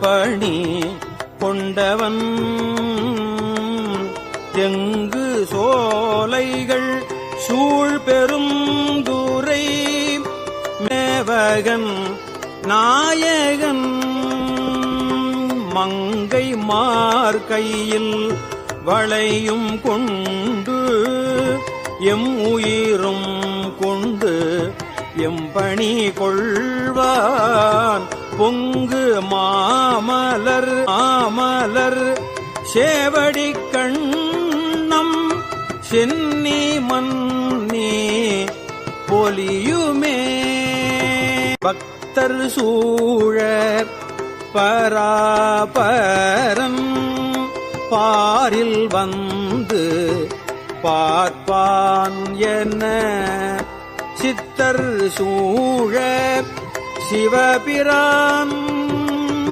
பணி கொண்டவன். எங்கு சோலைகள் சூழ் பெரும் தூரை மேவகன் நாயகன். மங்கை மார்கையில் வளையும் கொண்டு எம் உயிரும் கொண்டு எம்பணி கொள்வான். பொங்கு மா மாமலர் ஆமலர் சேவடி கண்ணம் சென்னி மன்னி பொலியுமே. பக்தர் சூழ பராபரம் பாரில் வந்து பார்ப்பான் என்ன சித்தர் சூழ சிவபிரான்